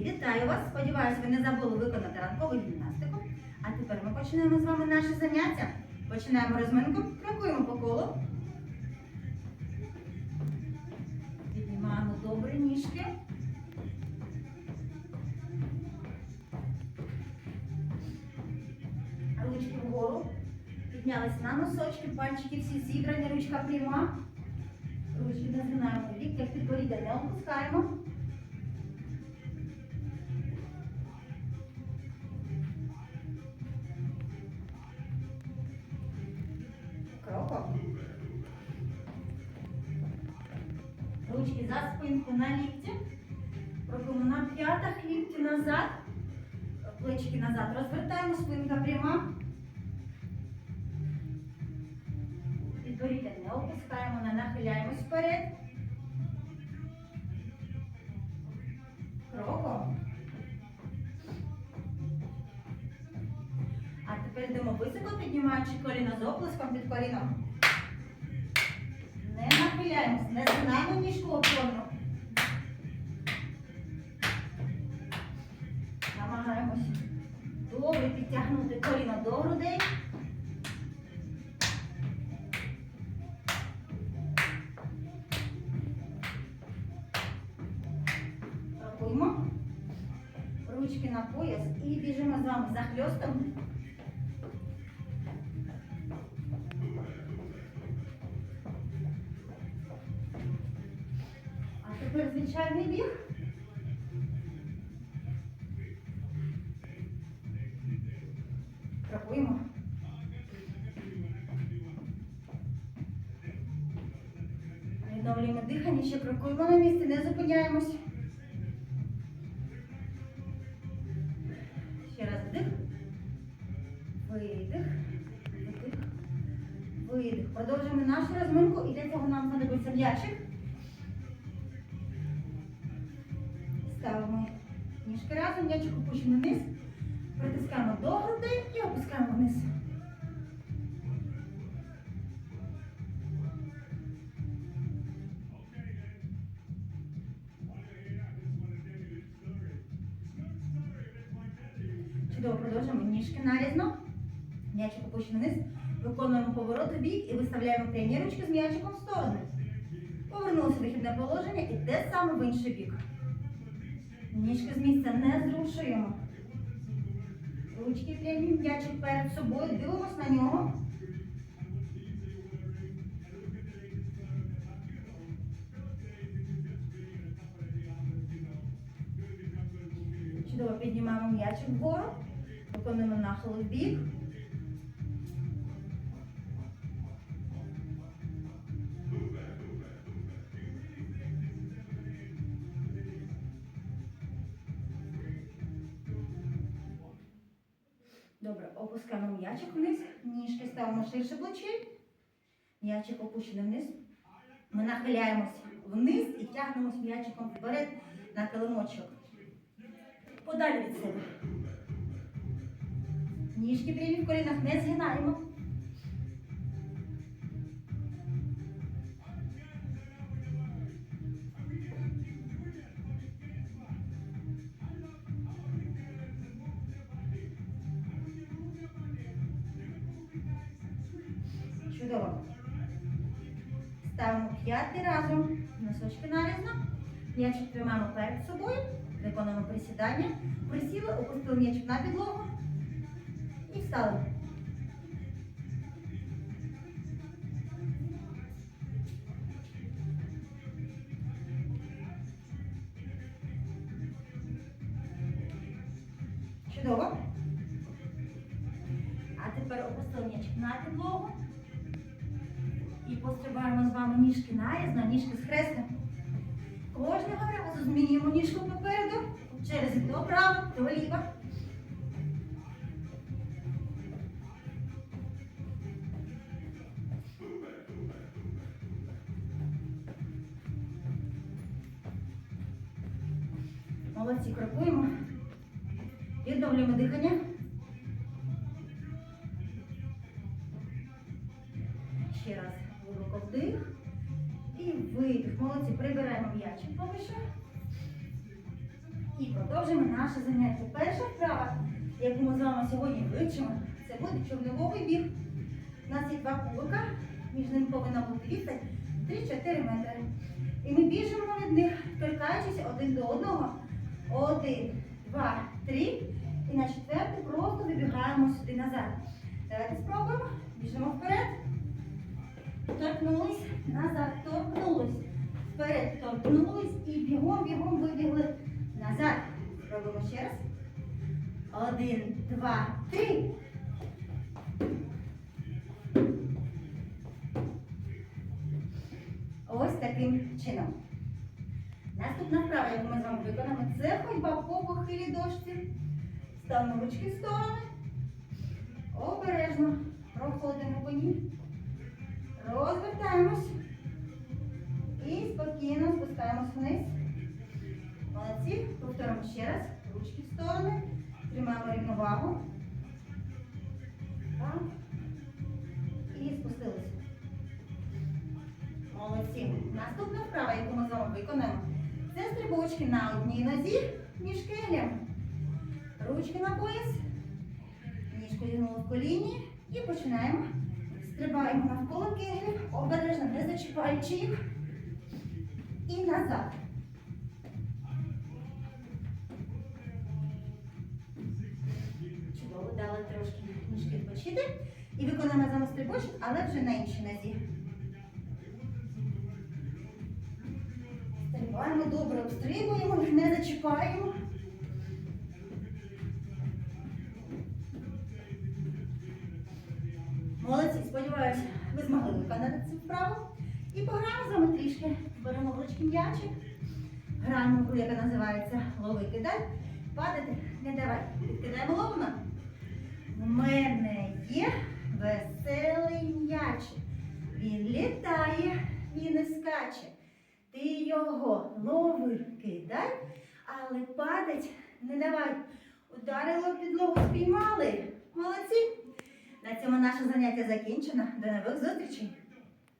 вітаю вас! Сподіваюсь, ви не забули виконати ранкову гімнастику. А тепер ми починаємо з вами наше заняття. Починаємо розминку, крокуємо по колу. Піднімаємо добре ніжки. Ручки вгору. Піднялися на носочки, пальчики всі зібрані, ручка пряма. Ручки не згинаємо в ліктях, підборіддя не опускаємо. Ручки за спинку на лікті. Робимо на п'ятах, лікті назад. Плечики назад. Розвертаємо, спинка пряма. Підборіддя не опускаємо, не нахиляємось вперед. Кроком. А тепер йдемо високо, піднімаючи коліно з оплеском під коліном. Не згинаємо ніжку опорну. Намагаємось добре підтягнути коліно до грудей. Рахуємо. Ручки на пояс і біжимо з вами за хльостом. Тепер звичайний біг. Рахуємо. Відновлюємо дихання, ще крокуємо на місці, не зупиняємось. Ще раз вдих. Видих. Вдих. Видих. Продовжуємо нашу розминку і для цього нам знадобиться м'ячик. Разом, м'ячик опущений вниз. Притискаємо до грудей і опускаємо вниз. Чудово, продовжуємо ніжки нарізно. М'ячик опущений вниз. Виконуємо поворот у бік і виставляємо прямі ручки з м'ячиком в сторони. Повернулися в вихідне положення і те саме в інший бік. Ніжки з місця не зрушуємо. Ручки прямі, м'ячик перед собою. Дивимось на нього. Чудово піднімаємо м'ячик вгору. Виконуємо нахил в бік. Опускаємо м'ячик вниз, ніжки ставимо ширше плечі. М'ячик опущений вниз. Ми нахиляємось вниз і тягнемось м'ячиком вперед на килимочок. Подалі від себе. Ніжки прямі в колінах не згинаємо. Чудово. Ставимо п'ятий разом. Носочки нарізно. М'ячик тримаємо перед собою. Виконуємо присідання. Присіли, опустили м'ячик на підлогу. І встали. Чудово. А тепер опустили м'ячик на підлогу. Пострибаємо з вами ніжки нарізно, ніжки схрестимо. Кожного разу змінюємо ніжку попереду. Через то право, то ліво. Молодці, крокуємо. Відновлюємо дихання. Ще раз глибоко вдих і видих. Молодці, прибираємо м'ячик повише. І продовжимо наше заняття. Перша вправа, яку ми з вами сьогодні вивчимо, це буде човниковий біг. У нас є два кубика, між ними повинна бути відстань 3-4 метри. І ми біжимо від них, торкаючись один до одного. Один, два, три. І на четвертий просто вибігаємо сюди назад. Давайте спробуємо. Біжимо вперед. Торкнулись, назад, торкнулись. Вперед торкнулись і бігом, бігом вибігли назад. Робимо ще раз. Один, два, три. Ось таким чином. Наступна вправа, яку ми з вами виконаємо, це ходьба по похилій дошці. Ставимо ручки в сторони. Обережно проходимо по ній. Розвертаємось. І спокійно спускаємось вниз. Молодці. Повторимо ще раз. Ручки в сторони. Тримаємо рівновагу. Так. І спустилися. Молодці. Наступна вправа, яку ми з вами виконаємо, це стрибочки на одній нозі між кеглями. Ручки на пояс. Ніжку зігнули в коліні. І починаємо. Стрибаємо навколо кеглів, обережно не зачіпаючи їх. І назад. Чудово, дали трошки ніжки відпочити. І виконуємо з вами стрибочок, але вже на іншій нозі. Стрибаємо добре, обстрибуємо, не зачіпаємо. З вами трішки. Беремо в ручки м'ячик. Граємо гру, яка називається Лови кидай. Падати не давай. Кидаємо ловимо. У мене є веселий м'ячик. Він літає, він не скаче. Ти його лови, кидай, але падать не давай. Ударило підлогу, спіймали. Молодці. На цьому наше заняття закінчено. До нових зустрічей.